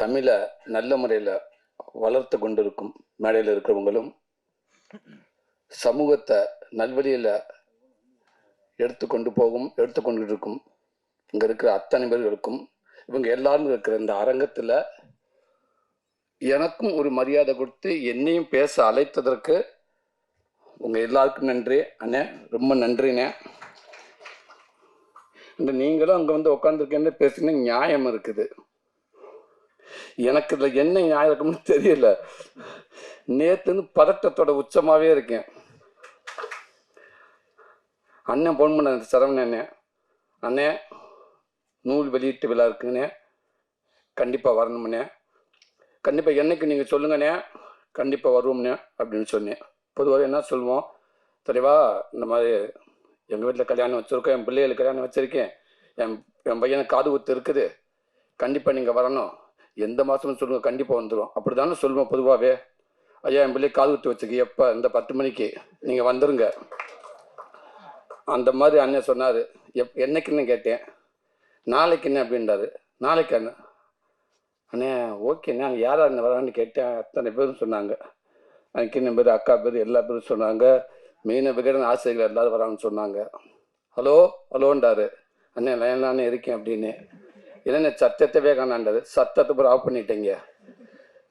தமிழை நல்ல முறையில் வளர்த்து கொண்டிருக்கும் மேடையில் இருக்கிறவங்களும் சமூகத்தை நல்வழியில் எடுத்து கொண்டு போகும் எடுத்து கொண்டு இருக்கும் இங்கே இருக்கிற அத்தனை பேர்களுக்கும் இவங்க எல்லாரும் இருக்கிற இந்த அரங்கத்தில் எனக்கும் ஒரு மரியாதை கொடுத்து என்னையும் பேச அழைத்ததற்கு உங்கள் எல்லாருக்கும் நன்றி. அண்ணே ரொம்ப நன்றிண்ணே. இந்த நீங்களும் அங்கே வந்து உட்காந்துருக்கேன்னு பேசுனீங்க நியாயம் இருக்குது. எனக்கு இதில் என்ன நியாயம் இருக்கும்னு தெரியல. நேத்துன்னு பதட்டத்தோட உச்சமாகவே இருக்கேன். அண்ணன் ஃபோன் பண்ண சரவணன் அண்ணே அண்ணே நூல் வெளியீட்டு விழா இருக்குங்கண்ணே. கண்டிப்பாக வரணும்ண்ணே கண்டிப்பாக என்னைக்கு நீங்கள் சொல்லுங்கண்ணே. கண்டிப்பாக வருவோம்ண்ணே அப்படின்னு சொன்னேன். பொதுவாக என்ன சொல்லுவோம்? தெளிவா இந்த மாதிரி எங்கள் வீட்டில் கல்யாணம் வச்சுருக்கோம் என் பிள்ளைகளுக்கு கல்யாணம் வச்சுருக்கேன். என் என் பையனுக்கு காது ஊத்து இருக்குது. கண்டிப்பாக நீங்கள் வரணும். எந்த மாதம்னு சொல்லுங்கள் கண்டிப்பாக வந்துடும் அப்படி தானே சொல்லுவோம் பொதுவாகவே ஐயா என் பிள்ளை காது குத்து வச்சுக்கு. எப்போ? இந்த பத்து மணிக்கு. நீங்கள் வந்துருங்க. அந்த மாதிரி அண்ணன் சொன்னார். எப் என்னைக்குன்னு கேட்டேன்? நாளைக்குன்னு அப்படின்றாரு. நாளைக்கு அண்ணன் அண்ணே ஓகேண்ணே அங்கே யார் அண்ணன் வரான்னு கேட்டேன். அத்தனை பேரும் சொன்னாங்க. அங்கின்னு பேர் அக்கா பேர் எல்லா பேரும் சொன்னாங்க. மீன விகடன் ஆசிரியர்கள் எல்லாரும் வராங்கன்னு சொன்னாங்க. ஹலோ ஹலோன்றாரு. அண்ணே லைன்லானே இருக்கேன் அப்படின்னு. என்னென்ன சத்தத்தை காணாண்டாரு சத்தத்தை பூரா ஆஃப் பண்ணிட்டீங்க?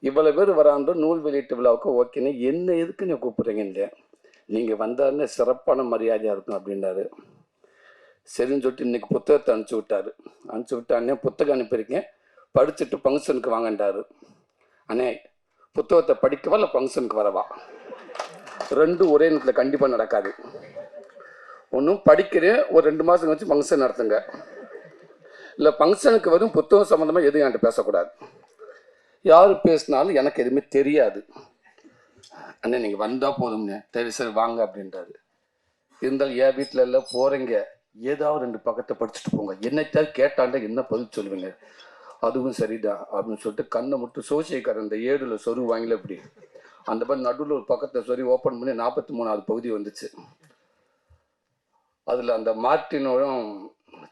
இவ்வளோ பேர் வராண்டு நூல் வெளியீட்டு விழாவுக்கு ஓகேன்னு என்ன எதுக்கு நீங்கள் கூப்பிட்றீங்கன்னு நீங்கள் வந்தாருன்னு சிறப்பான மரியாதையாக இருக்கும் அப்படின்னாரு சரின்னு சொல்லிட்டு இன்னைக்கு புத்தகத்தை அனுப்பிச்சி விட்டாரு. அனுப்பிச்சி விட்டு புத்தகம் அனுப்பியிருக்கேன். படிச்சுட்டு ஃபங்க்ஷனுக்கு வாங்கண்டாரு அண்ணே புத்தகத்தை படிக்கவா இல்லை ஃபங்க்ஷனுக்கு வரவா? ரெண்டும் ஒரே நேரத்தில் கண்டிப்பாக நடக்காது. ஒன்றும் படிக்கிறேன் ஒரு ரெண்டு மாதம் கழிச்சு ஃபங்க்ஷன் நடத்துங்க. இல்லை ஃபங்க்ஷனுக்கு வரும் புத்தகம் சம்மந்தமாக எதுவும் என்கிட்ட பேசக்கூடாது. யார் பேசினாலும் எனக்கு எதுவுமே தெரியாது. அண்ணே நீங்கள் வந்தால் போதும்ண்ணே. சரி சரி வாங்க அப்படின்றாரு. இருந்தாலும் என் வீட்டில் எல்லாம் போகிறீங்க ஏதாவது ரெண்டு பக்கத்தை படிச்சுட்டு போங்க. என்னைத்தாவது கேட்டாண்டா என்ன பதில் சொல்லுவீங்க? அதுவும் சரிதான் அப்படின்னு சொல்லிட்டு கண்ணை மட்டும் சோசியக்காரன் இந்த ஏடுல சொரு வாங்கல இப்படி. அந்த மாதிரி நடுவில் ஒரு பக்கத்தை சொறி ஓப்பன் பண்ணி நாற்பத்தி மூணாவது பகுதி வந்துச்சு. அதில் அந்த மார்ட்டினோடும்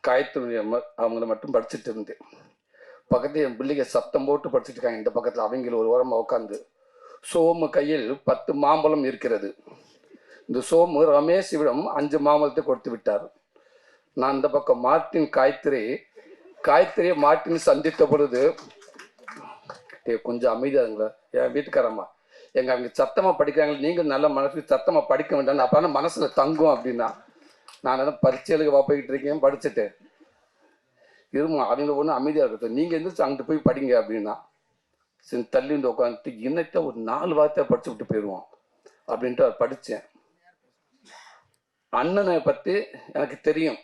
காயத்தினுடைய அவங்கள மட்டும் படிச்சுட்டு இருந்தேன் பக்கத்தில் என் பிள்ளைங்க சத்தம் போட்டு படிச்சுட்டு இருக்காங்க. இந்த பக்கத்தில் அவங்கள ஒரு ஓரமாக உட்காந்து சோமு கையில் பத்து மாம்பழம் இருக்கிறது. இந்த சோமு ரமேஷிடம் அஞ்சு மாம்பழத்தை கொடுத்து விட்டார். நான் இந்த பக்கம் மார்ட்டின் காயத்ரி காயத்ரியை மார்ட்டின் சந்தித்த பொழுது கொஞ்சம் அமைதியாதுங்களா என் வீட்டுக்காரம்மா எங்க அவங்க சத்தமா படிக்கிறாங்க. நீங்கள் நல்ல மனசுக்கு சத்தமா படிக்க வேண்டாம். அப்பதான் மனசுல தங்கும் அப்படின்னா. நான் என்ன பரீட்சைகளுக்கு வா போய்கிட்டு இருக்கேன் படிச்சுட்டு இருமா அவங்க ஒன்றும் அமைதியாக இருக்கட்டும் நீங்கள் எந்திரிச்சு அங்கிட்டு போய் படிங்க அப்படின்னா சரி தள்ளி வந்து உட்காந்துட்டு இன்னத்தை ஒரு நாலு வார்த்தை படிச்சு விட்டு போயிடுவோம் அப்படின்ட்டு அவர் படித்தேன் அண்ணனை பற்றி எனக்கு தெரியும்.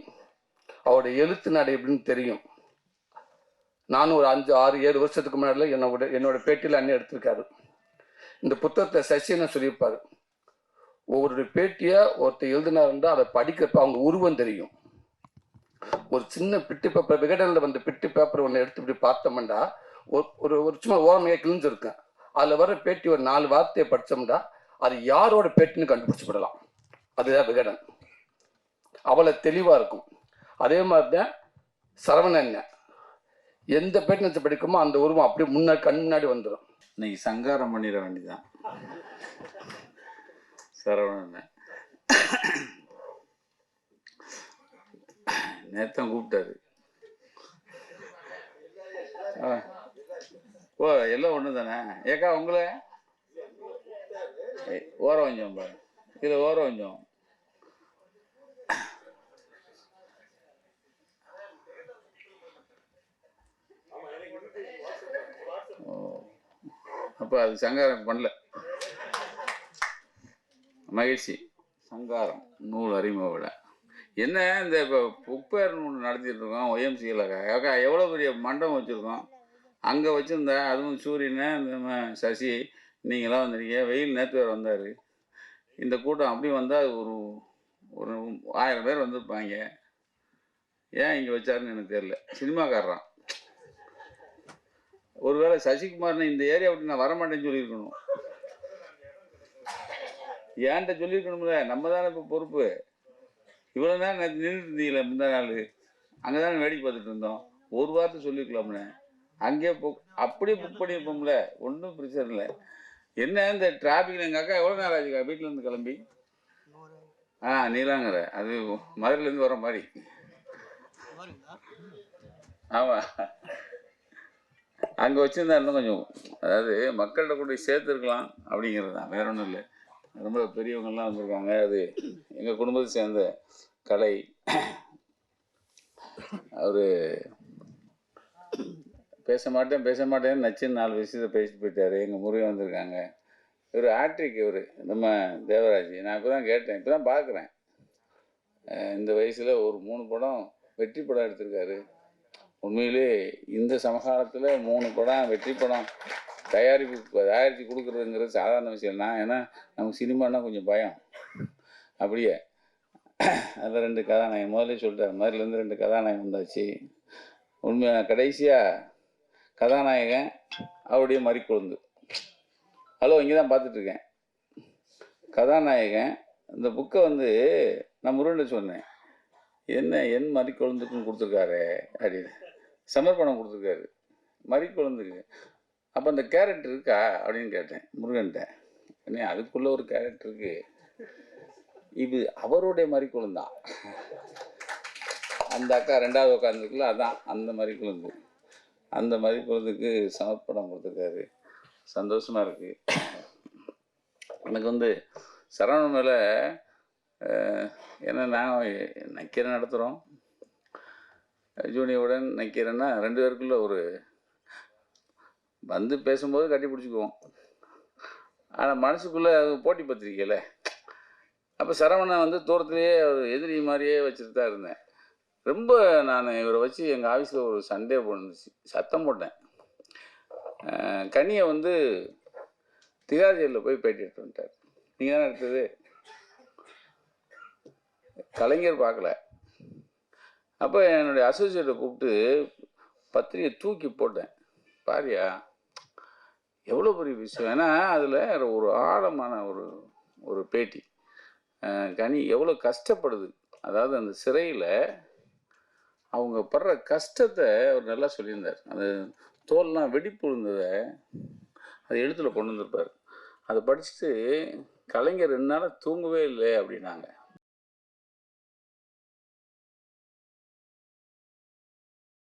அவருடைய எழுத்து நடை எப்படின்னு தெரியும். நானும் ஒரு அஞ்சு ஆறு ஏழு வருஷத்துக்கு முன்னாடியில் என்னோட என்னோட பேட்டியில் அண்ணன் எடுத்திருக்காரு. இந்த புத்தகத்தை சசின்னு சொல்லியிருப்பார். ஒவ்வொரு பேட்டியை ஒருத்தர் எழுதினாருந்தா அதை படிக்கிறப்ப அவங்க உருவம் தெரியும். ஒரு சின்ன பிட்டு பேப்பர் விகடனில் வந்து பிட்டு பேப்பர் ஒன்று எடுத்து இப்படி பார்த்தோம்னா ஒரு ஒரு ஒரு சும்மா ஓரமையாக கிழிஞ்சிருக்கேன் அதில் வர பேட்டி ஒரு நாலு வார்த்தையை படித்தோம்னா அது யாரோட பேட்டின்னு கண்டுபிடிச்சு விடலாம் அதுதான் விகடன். அவ்வளோ தெளிவாக இருக்கும். அதே மாதிரி தான் சரவணன் எந்த பேட்டினத்தை படிக்குமோ அந்த உருவம் அப்படியே முன்னாடி கண் முன்னாடி வந்துடும் இன்னைக்கு சங்காரம் பண்ணிட வேண்டியதான் சரவணன். நேத்தம் கூப்பிட்டாரு. ஆ. ஓ எல்லாம் ஒன்று தானே ஏக்கா உங்களை? ஏய், ஓரம் கொஞ்சம் பாரு இதில் ஓரம் கொஞ்சம். அப்போ அது சங்காரம் பண்ணல. மகிழ்ச்சி. சங்காரம். நூல் அறிமுக விழா என்ன இந்த இப்போ புக்பேர் நூல் நடத்திட்டு இருக்கோம் ஒய்எம்சியில் அக்கா எவ்வளோ பெரிய மண்டபம் வச்சுருக்கோம். அங்கே வச்சுருந்தா அதுவும் சூரியன் இந்த சசி நீங்களாம் வந்திருக்கீங்க. வெயில் நேற்று வேறு வந்தார். இந்த கூட்டம் அப்படி வந்தால் ஒரு ஒரு ஆயிரம் பேர் வந்திருப்பாங்க. ஏன் இங்கே வச்சாருன்னு எனக்கு தெரியல. சினிமாக்காரரான் ஒருவேளை சசிகுமார்னு இந்த ஏரியா விட்டு நான் வரமாட்டேன்னு சொல்லியிருக்கணும். ஏன்ட்ட சொல்லியிருக்கணும்ல? நம்ம தானே இப்போ பொறுப்பு. இவ்வளோ நேரம் நின்றுட்டு இருந்தீங்களே முந்தா நாள். அங்கே தானே வேடிக்கை பார்த்துட்டு இருந்தோம். ஒரு வார்த்தை சொல்லியிருக்கலாம்னே அங்கேயே புக் அப்படியே புக் பண்ணியிருப்போம்ல. ஒன்றும் பிரச்சனை இல்லை. என்ன இந்த டிராஃபிக்கில் எங்கள் அக்கா எவ்வளோ நேரம் ஆச்சுக்கா வீட்டிலேருந்து கிளம்பி? ஆ நீலாங்கிற அது மதுரையிலேருந்து வர மாதிரி. ஆமாம் அங்கே வச்சுருந்தா இன்னும் கொஞ்சம் அதாவது மக்கள்கிட்ட கொண்டு போய் சேர்த்துருக்கலாம் அப்படிங்கிறது தான். வேற ஒன்றும் இல்லை. ரொம்ப பெரியவங்கள்லாம் வந்திருக்காங்க. அது எங்கள் குடும்பத்தை சேர்ந்த கலை. அவர் பேச மாட்டேன் பேச மாட்டேன்னு நச்சுன்னு நாலு விஷயத்தை பேசிட்டு போயிட்டாரு. எங்கள் முருகன் வந்திருக்காங்க. இவர் ஆட்ரிக் இவர் நம்ம தேவராஜ். நான் இப்போ தான் கேட்டேன் இப்போ தான் பார்க்குறேன் இந்த வயசில் ஒரு மூணு படம் வெற்றி படம் எடுத்திருக்காரு. உண்மையிலே இந்த சமகாலத்தில் மூணு படம் வெற்றி படம். தயாரிப்பு தயாரித்து கொடுக்குறதுங்கிறது சாதாரண விஷயம் தான். ஏன்னா நமக்கு சினிமானா கொஞ்சம் பயம். அப்படியே. அதில் ரெண்டு கதாநாயகன் முதலே சொல்லிட்டார் மாதிரிலேருந்து ரெண்டு கதாநாயகம் வந்தாச்சு. உண்மை கடைசியாக கதாநாயகன் அவருடைய மறிக்குழுந்து. ஹலோ இங்கே தான் பார்த்துட்ருக்கேன் கதாநாயகன் இந்த புக்கை வந்து நான் முருகன் சொன்னேன். என்ன என் மறிக்குழுந்துக்கும் கொடுத்துருக்காரு அப்படின்னு. சமர்ப்பணம் கொடுத்துருக்காரு. மறிக்குழுந்துக்கு அப்போ அந்த கேரட் இருக்கா அப்படின்னு கேட்டேன் முருகன்ட்ட. என்ன அதுக்குள்ளே ஒரு கேரக்டர் இருக்கு. இது அவருடைய மறிக்குழுந்தான் அந்த அக்கா ரெண்டாவது உட்காந்துருக்குல்ல அதான் அந்த மறிக்குழுந்து அந்த மறிக்குழுந்துக்கு சமர்ப்பணம் கொடுத்துருக்காரு. சந்தோஷமாக இருக்கு. எனக்கு வந்து சரவண மேலே ஏன்னா நான் நக்கீரன் நடத்துகிறோம் ஜூனியருடன் நக்கீரன்னா ரெண்டு பேருக்குள்ள ஒரு வந்து பேசும்போது கட்டி பிடிச்சிக்குவோம். ஆனால் மனசுக்குள்ளே அது போட்டி பத்திரிக்கையில். அப்போ சரவணன் வந்து தூரத்துலேயே ஒரு எதிரி மாதிரியே வச்சுட்டு தான் இருந்தேன். ரொம்ப நான் இவரை வச்சு எங்கள் ஆஃபீஸில் ஒரு சண்டே போணுச்சு சத்தம் போட்டேன். கனியை வந்து திகார் ஜெயிலில் போய் பேட்டி எடுத்து வந்துட்டார். நீங்கள் தானே எடுத்தது கலைஞர் பார்க்கல. அப்போ என்னுடைய அசோசியேட்டை கூப்பிட்டு பத்திரிகை தூக்கி போட்டேன். பாரியா? எவ்வளோ பெரிய விஷயம்? ஏன்னா அதில் ஒரு ஆழமான ஒரு ஒரு பேட்டி. கனி எவ்வளோ கஷ்டப்படுது. அதாவது அந்த சிறையில் அவங்க படுற கஷ்டத்தை அவர் நல்லா சொல்லியிருந்தார். அந்த தோல்லாம் வெடிப்பு விழுந்ததை அது எழுத்துல கொண்டு வந்திருப்பார். அதை படிச்சுட்டு கலைஞர் ரெண்டு நாளாக தூங்கவே இல்லை அப்படின்னாங்க.